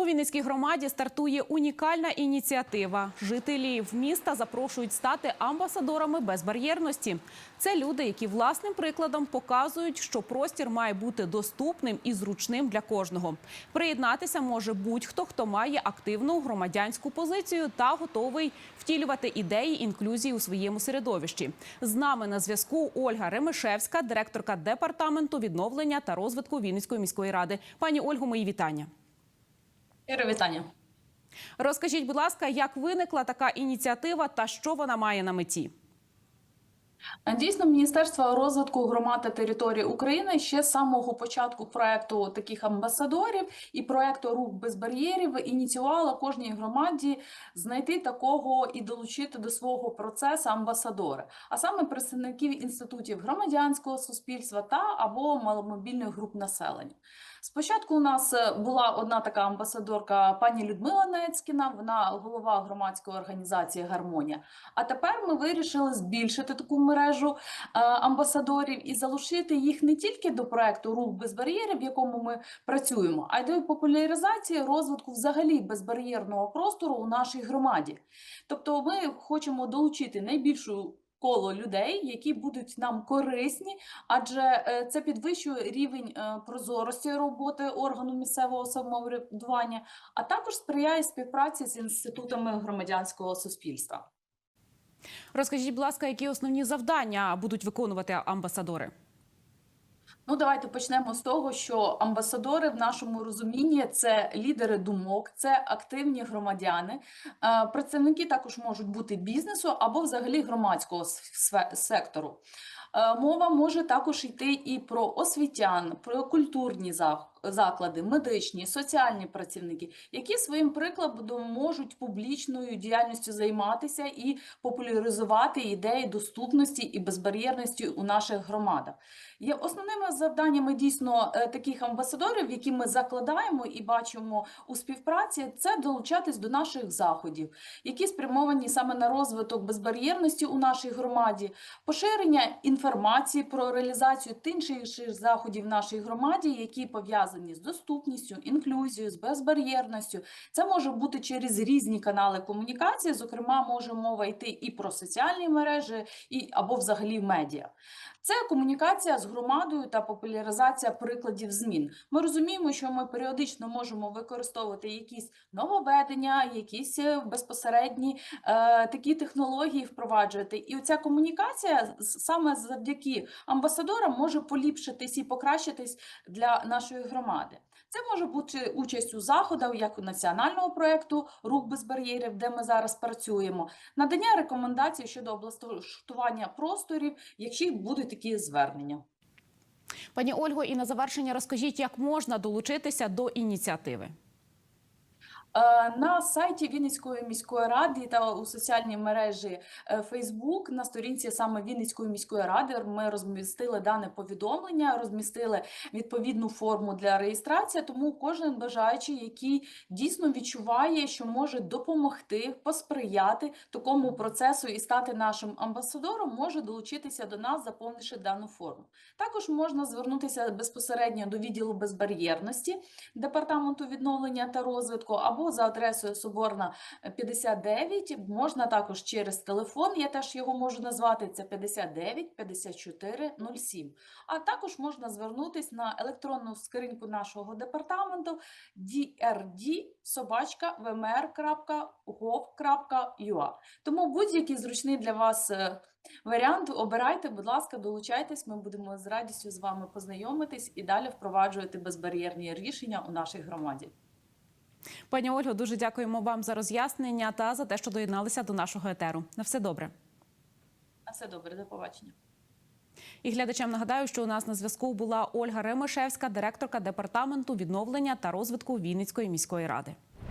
У Вінницькій громаді стартує унікальна ініціатива. Жителів міста запрошують стати амбасадорами безбар'єрності. Це люди, які власним прикладом показують, що простір має бути доступним і зручним для кожного. Приєднатися може будь-хто, хто має активну громадянську позицію та готовий втілювати ідеї інклюзії у своєму середовищі. З нами на зв'язку Ольга Ремишевська, директорка департаменту відновлення та розвитку Вінницької міської ради. Пані Ольго, мої вітання. Іро, вітання. Розкажіть, будь ласка, як виникла така ініціатива та що вона має на меті? Дійсно, Міністерство розвитку громад та територій України ще з самого початку проекту таких амбасадорів і проекту Рух без бар'єрів ініціювала кожній громаді знайти такого і долучити до свого процесу амбасадори, а саме представників інститутів громадянського суспільства та або маломобільних груп населення. Спочатку у нас е, була одна така амбасадорка, пані Людмила Нецькіна, вона голова громадської організації Гармонія. А тепер ми вирішили збільшити таку мережу е, амбасадорів і залучити їх не тільки до проекту Рух без бар'єрів, в якому ми працюємо, а й до популяризації розвитку взагалі безбар'єрного простору у нашій громаді. Тобто, ми хочемо долучити найбільшу коло людей, які будуть нам корисні, адже е, це підвищує рівень е, прозорості роботи органу місцевого самоврядування, а також сприяє співпраці з інститутами громадянського суспільства. Розкажіть, будь ласка, які основні завдання будуть виконувати амбасадори? Ну, давайте почнемо з того, що амбасадори в нашому розумінні це лідери думок, це активні громадяни. Представники також можуть бути бізнесу або взагалі громадського сектору. Мова може також йти і про освітян, про культурні заклади, медичні, соціальні працівники, які своїм прикладом можуть публічною діяльністю займатися і популяризувати ідеї доступності і безбар'єрності у наших громадах. Є основними завданнями дійсно е, таких амбасадорів, які ми закладаємо і бачимо у співпраці, це долучатись до наших заходів, які спрямовані саме на розвиток безбар'єрності у нашій громаді, поширення інформації про реалізацію тих інших заходів в нашій громаді, які пов'язані з доступністю, інклюзією, з безбар'єрністю. Це може бути через різні канали комунікації. Зокрема, може мова йти і про соціальні мережі, і або взагалі медіа. Це комунікація з громадою та популяризація прикладів змін. Ми розуміємо, що ми періодично можемо використовувати якісь нововведення, якісь е, безпосередні е, такі технології впроваджувати. І оця комунікація саме завдяки амбасадорам може поліпшитись і покращитись для нашої громади. Це може бути участь у заходах, як у національного проєкту Рух без бар'єрів, де ми зараз працюємо, надання рекомендацій щодо облаштування просторів, якщо будуть такі звернення. Пані Ольго, і на завершення розкажіть, як можна долучитися до ініціативи. Е, На сайті Вінницької міської ради та у соціальній мережі е, Facebook на сторінці саме Вінницької міської ради ми розмістили дане повідомлення, розмістили відповідну форму для реєстрації. Тому кожен бажаючий, який дійсно відчуває, що може допомогти, посприяти такому процесу і стати нашим амбасадором, може долучитися до нас, заповнивши дану форму. Також можна звернутися безпосередньо до відділу безбар'єрності департаменту відновлення та розвитку або за адресою Соборна е, 59. Можна також через телефон, я теж його можу назвати, це 59 54 07. А також можна звернутися на електронну скриньку нашого департаменту drd.sobachka.vmr.gov.ua. Тому будь-який зручний для вас е, варіант обирайте, будь ласка, долучайтесь, ми будемо з радістю з вами познайомитись і далі впроваджувати безбар'єрні рішення у нашій громаді. Пані Ольго, дуже дякуємо вам за роз'яснення та за те, що доєдналися до нашого етеру. На все добре. На все добре, до побачення. І глядачам нагадаю, що у нас на зв'язку була Ольга Ремешевська, директорка департаменту відновлення та розвитку Вінницької міської ради.